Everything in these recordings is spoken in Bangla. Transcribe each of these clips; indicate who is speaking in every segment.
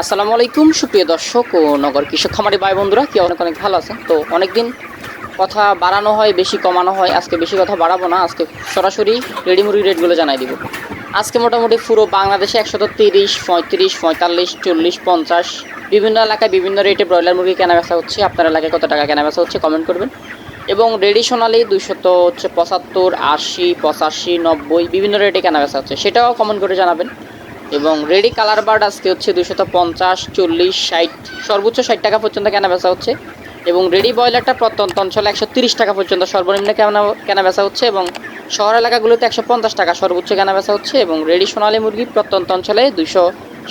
Speaker 1: আসসালামু আলাইকুম, সুপ্রিয় দর্শক ও নগর কৃষক খামারি ভাই বন্ধুরা, কি অনেক অনেক ভালো আছেন? তো অনেকদিন কথা বাড়ানো হয়, বেশি কমানো হয়, আজকে বেশি কথা বাড়াবো না, আজকে সরাসরি রেডি মুরগি রেটগুলো জানাই দিব। আজকে মোটামুটি পুরো বাংলাদেশে একশত তিরিশ, পঁয়ত্রিশ, পঁয়তাল্লিশ, চল্লিশ, পঞ্চাশ, বিভিন্ন এলাকায় বিভিন্ন রেটে ব্রয়লার মুরগি কেনা বেচা হচ্ছে। আপনার এলাকায় কত টাকা কেনা বেচা হচ্ছে কমেন্ট করবেন। এবং রেডি সোনালি দুইশত হচ্ছে পঁচাত্তর, আশি, পঁচাশি, নব্বই, বিভিন্ন রেটে কেনা বেচা হচ্ছে। সেটাও কমেন্ট করে জানাবেন। এবং রেডি কালার বার্ড আজকে হচ্ছে দুশত পঞ্চাশ, চল্লিশ, ষাট, সর্বোচ্চ ষাট টাকা পর্যন্ত কেনা বেচা হচ্ছে। এবং রেডি ব্রয়লারটা প্রত্যন্ত অঞ্চলে একশো তিরিশ টাকা পর্যন্ত সর্বনিম্ন কেনা কেনা বেচা হচ্ছে এবং শহর এলাকাগুলোতে একশো পঞ্চাশ টাকা সর্বোচ্চ কেনা বেচা হচ্ছে এবং রেডি সোনালী মুরগি প্রত্যন্ত অঞ্চলে দুশো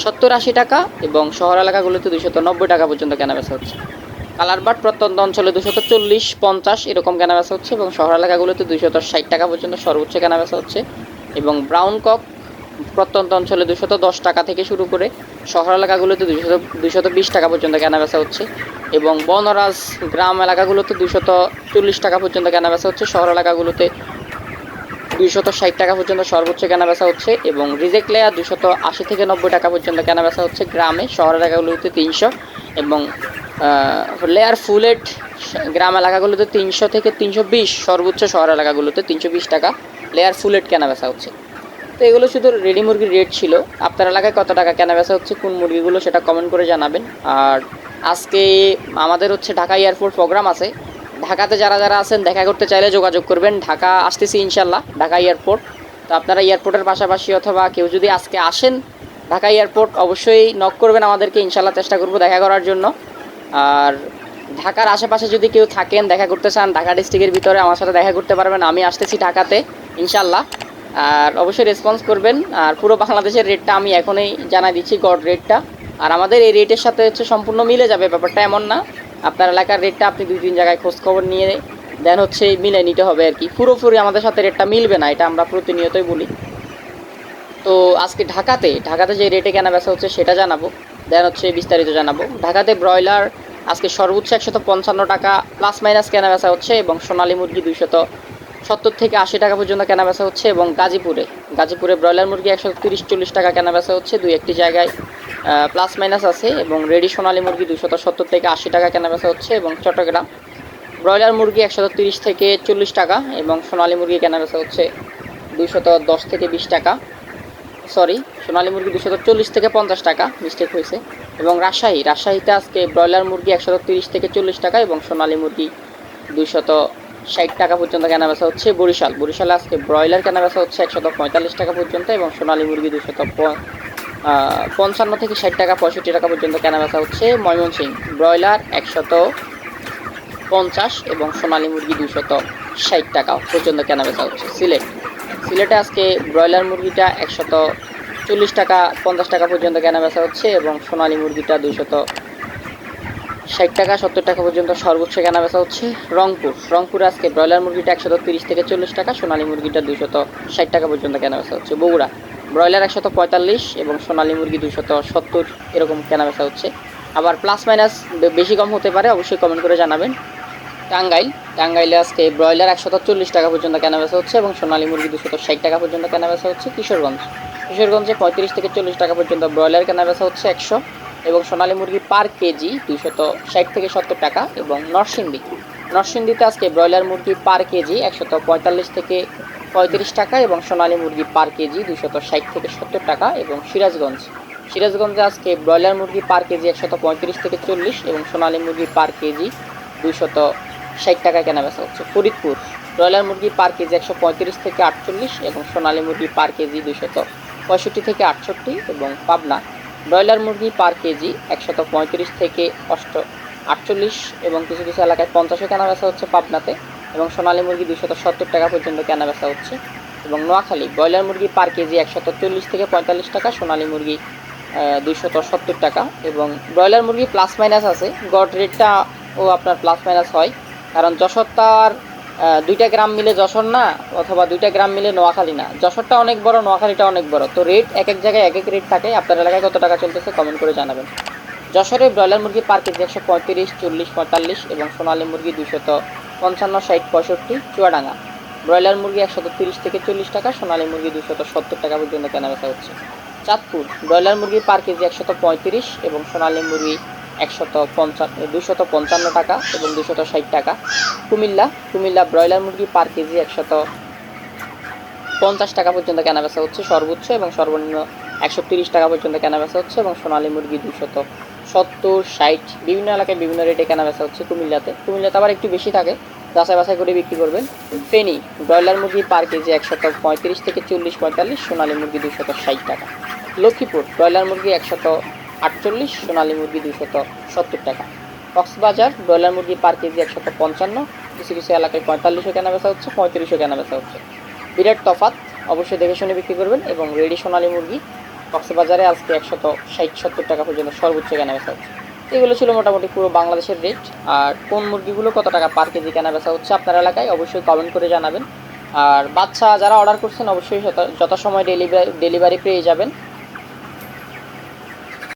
Speaker 1: সত্তর আশি টাকা এবং শহর এলাকাগুলোতে দুশত নব্বই টাকা পর্যন্ত কেনা বেচা হচ্ছে। কালার বাট প্রত্যন্ত অঞ্চলে দুশত চল্লিশ পঞ্চাশ এরকম কেনা বেচা হচ্ছে এবং শহর এলাকাগুলোতে দুশত ষাট টাকা পর্যন্ত সর্বোচ্চ কেনা বেচা হচ্ছে এবং ব্রাউন কক প্রত্যন্ত অঞ্চলে দুশত দশ টাকা থেকে শুরু করে শহর এলাকাগুলোতে দুশত দুশত বিশ টাকা পর্যন্ত কেনা বেচা হচ্ছে এবং বনরাজ গ্রাম এলাকাগুলোতে দুশত চল্লিশ টাকা পর্যন্ত কেনা বেচা হচ্ছে। শহর এলাকাগুলোতে দুইশত ষাট টাকা পর্যন্ত সর্বোচ্চ কেনা বেচা হচ্ছে এবং রিজেক্ট লেয়ার দুশত আশি থেকে নব্বই টাকা পর্যন্ত কেনা বেচা হচ্ছে গ্রামে। শহর এলাকাগুলোতে তিনশো এবং লেয়ার ফুলেট গ্রাম এলাকাগুলোতে তিনশো থেকে তিনশো বিশ সর্বোচ্চ শহর এলাকাগুলোতে তিনশো বিশ টাকা লেয়ার ফুলেট কেনা বেচা হচ্ছে। তো এগুলো শুধু রেডি মুরগির রেট ছিল। আপনার এলাকায় কত টাকা কেনা বেচা হচ্ছে, কোন মুরগিগুলো সেটা কমেন্ট করে জানাবেন। আর আজকে আমাদের হচ্ছে ঢাকা এয়ারপোর্ট প্রোগ্রাম আছে। ঢাকাতে যারা যারা আছেন, দেখা করতে চাইলে যোগাযোগ করবেন। ঢাকা আসতেছি ইনশাল্লাহ ঢাকা এয়ারপোর্ট তো আপনারা এয়ারপোর্টের পাশাপাশি অথবা কেউ যদি আজকে আসেন ঢাকা এয়ারপোর্ট অবশ্যই নক করবেন আমাদেরকে। ইনশাল্লাহ চেষ্টা করব দেখা করার জন্য। আর ঢাকার আশেপাশে যদি কেউ থাকেন, দেখা করতে চান, ঢাকা ডিস্ট্রিক্টের ভিতরে আমার সাথে দেখা করতে পারবেন। আমি আসতেছি ঢাকাতে ইনশাল্লাহ আর অবশ্যই রেসপন্স করবেন। আর পুরো বাংলাদেশের রেটটা আমি এখনই জানাই দিচ্ছি গড রেটটা আর আমাদের এই রেটের সাথে হচ্ছে সম্পূর্ণ মিলে যাবে, ব্যাপারটা এমন না। আপনার এলাকার রেটটা আপনি দুই তিন জায়গায় খোঁজ খবর নিয়ে দেন হচ্ছে মিলে নিতে হবে আর কি। পুরোপুরি আমাদের সাথে রেটটা মিলবে না, এটা আমরা প্রতিনিয়তই বলি। তো আজকে ঢাকাতে ঢাকাতে যে রেটে কেনা বেচা হচ্ছে সেটা জানাব। দেন হচ্ছে বিস্তারিত জানাব। ঢাকাতে ব্রয়লার আজকে সর্বোচ্চ একশত পঞ্চান্ন টাকা প্লাস মাইনাস কেনা বেচা হচ্ছে এবং সোনালী মুরগি দুইশত সত্তর থেকে আশি টাকা পর্যন্ত কেনা বেচা হচ্ছে এবং গাজীপুরে। গাজীপুরে ব্রয়লার মুরগি একশো তিরিশ চল্লিশ টাকা কেনা বেচা হচ্ছে, দুই একটি জায়গায় প্লাস মাইনাস আছে এবং রেডি সোনালী মুরগি দুশত সত্তর থেকে আশি টাকা কেনা বেচা হচ্ছে এবং চট্টগ্রাম। ব্রয়লার মুরগি একশত তিরিশ থেকে চল্লিশ টাকা এবং সোনালী মুরগি কেনা বেচা হচ্ছে দুশত দশ থেকে বিশ টাকা। সরি সোনালী মুরগি দুশত চল্লিশ থেকে পঞ্চাশ টাকা মিস্টেক হয়েছে। এবং রাজশাহী, রাজশাহীতে আজকে ব্রয়লার মুরগি একশত তিরিশ থেকে চল্লিশ টাকা এবং সোনালী মুরগি দুশত ষাট টাকা পর্যন্ত কেনা বেচা হচ্ছে বরিশাল। বরিশালে আজকে ব্রয়লার কেনা বেচা হচ্ছে একশত পঁয়তাল্লিশ টাকা পর্যন্ত এবং সোনালী মুরগি দুশত পঞ্চান্ন থেকে ষাট টাকা, পঁয়ষট্টি টাকা পর্যন্ত কেনা বেচা হচ্ছে ময়মনসিং ব্রয়লার একশত পঞ্চাশ এবং সোনালী মুরগি দুশত ষাট টাকা পর্যন্ত কেনা বেচা হচ্ছে সিলেট। সিলেটে আজকে ব্রয়লার মুরগিটা একশত চল্লিশ টাকা, পঞ্চাশ টাকা পর্যন্ত কেনা বেচা হচ্ছে এবং সোনালী মুরগিটা দুশত ষাট টাকা, সত্তর টাকা পর্যন্ত সর্বোচ্চ কেনা বেচা হচ্ছে রংপুর। রংপুর আজকে ব্রয়লার মুরগিটা একশত তিরিশ থেকে চল্লিশ টাকা, সোনালী মুরগিটা দুশত ষাট টাকা পর্যন্ত কেনা বেচা হচ্ছে। বগুড়া, ব্রয়লার একশত পঁয়তাল্লিশ এবং সোনালী মুরগি দুশত সত্তর এরকম কেনা বেচা হচ্ছে। আবার প্লাস মাইনাস বেশি কম হতে পারে, অবশ্যই কমেন্ট করে জানাবেন। টাঙ্গাইল, টাঙ্গাইলে আজকে ব্রয়লার একশত চল্লিশ টাকা পর্যন্ত কেনা বেচা হচ্ছে এবং সোনালী মুরগি দুশত ষাট টাকা পর্যন্ত কেনা বেচা হচ্ছে কিশোরগঞ্জ। কিশোরগঞ্জে পঁয়ত্রিশ থেকে চল্লিশ টাকা পর্যন্ত ব্রয়লার কেনা বেচা হচ্ছে একশো। এবং সোনালী মুরগি পার কেজি দুশত ষাট থেকে সত্তর টাকা এবং নরসিংদী। নরসিংদীতে আজকে ব্রয়লার মুরগি পার কেজি একশত পঁয়তাল্লিশ থেকে পঁয়ত্রিশ টাকা এবং সোনালী মুরগি পার কেজি দুশত ষাট থেকে সত্তর টাকা এবং সিরাজগঞ্জ। সিরাজগঞ্জে আজকে ব্রয়লার মুরগি পার কেজি একশত পঁয়ত্রিশ থেকে চল্লিশ এবং সোনালী মুরগি পার কেজি দুশত ষাট টাকা কেনা বেচা হচ্ছে। ফরিদপুর, ব্রয়লার মুরগি পার কেজি একশো পঁয়ত্রিশ থেকে আটচল্লিশ এবং সোনালী মুরগি পার কেজি দুশত পঁয়ষট্টি থেকে আটষট্টি এবং পাবনা ব্রয়লার মুরগি পার কেজি একশত পঁয়ত্রিশ থেকে অষ্ট আটচল্লিশ এবং কিছু কিছু এলাকায় পঞ্চাশও কেনা বেচা হচ্ছে পাবনাতে এবং সোনালী মুরগি দুশত সত্তর টাকা পর্যন্ত কেনা বেচা হচ্ছে এবং নোয়াখালী, ব্রয়লার মুরগি পার কেজি একশত চল্লিশ থেকে পঁয়তাল্লিশ টাকা, সোনালী মুরগি দুইশত সত্তর টাকা এবং ব্রয়লার মুরগি প্লাস মাইনাস আছে। গড রেটটা ও আপনার প্লাস মাইনাস হয়। কারণ যশোর তার দুইটা গ্রাম মিলে যশোর না, অথবা দুইটা গ্রাম মিলে নোয়াখালী না। যশোরটা অনেক বড়, নোয়াখালীটা অনেক বড়। তো রেট এক এক জায়গায় এক এক রেট থাকে। আপনার এলাকায় কত টাকা চলতেছে কমেন্ট করে জানাবেন। যশোরে ব্রয়লার মুরগি পার কেজি একশো পঁয়ত্রিশ, চল্লিশ, পঁয়তাল্লিশ এবং সোনালী মুরগি দুশত পঞ্চান্ন, ষাট, পঁয়ষট্টি, চুয়াডাঙ্গা। ব্রয়লার মুরগি একশত তিরিশ থেকে চল্লিশ টাকা, সোনালী মুরগি দুশত সত্তর টাকা পর্যন্ত কেনা বেচা হচ্ছে। চাঁদপুর, ব্রয়লার মুরগি পার কেজি একশত পঁয়ত্রিশ এবং সোনালী মুরগি একশত পঞ্চান্ন দুশত পঞ্চান্ন টাকা এবং দুশত ষাট টাকা। কুমিল্লা কুমিল্লা ব্রয়লার মুরগি পার কেজি একশত পঞ্চাশ টাকা পর্যন্ত কেনা বেচা হচ্ছে সর্বোচ্চ এবং সর্বনিম্ন একশো তিরিশ টাকা পর্যন্ত কেনা বেচা হচ্ছে এবং সোনালী মুরগি দুশত সত্তর ষাট। বিভিন্ন এলাকায় বিভিন্ন রেটে কেনা বেচা হচ্ছে কুমিল্লাতে। কুমিল্লাতে আবার একটু বেশি থাকে, যাচাই বাছাই করে বিক্রি করবেন। ফেনি, ব্রয়লার মুরগি পার কেজি একশত পঁয়ত্রিশ থেকে চল্লিশ পঁয়তাল্লিশ, সোনালী মুরগি দুশত ষাট টাকা। লক্ষ্মীপুর, ব্রয়লার মুরগি একশত আটচল্লিশ, সোনালী মুরগি দুশত সত্তর টাকা। কক্সবাজার, ব্রয়লার মুরগি পার কেজি একশত পঞ্চান্ন কিছু কিছু এলাকায় পঁয়তাল্লিশও কেনা বেচা হচ্ছে পঁয়ত্রিশও কেনা বেচা হচ্ছে। বিরাট তফাত অবশ্যই দেখে শুনে বিক্রি করবেন এবং রেডি সোনালী মুরগি কক্সবাজারে আজকে একশত ষাট, সত্তর টাকা পর্যন্ত সর্বোচ্চ কেনা বেচা হচ্ছে। এগুলো ছিল মোটামুটি পুরো বাংলাদেশের রেট। আর কোন মুরগিগুলো কত টাকা পার কেজি কেনা বেচা হচ্ছে আপনার এলাকায় অবশ্যই কমেন্ট করে জানাবেন। আর বাচ্চা যারা অর্ডার করছেন, অবশ্যই যথা- যথাসময় ডেলিভারি ডেলিভারি পেয়ে যাবেন।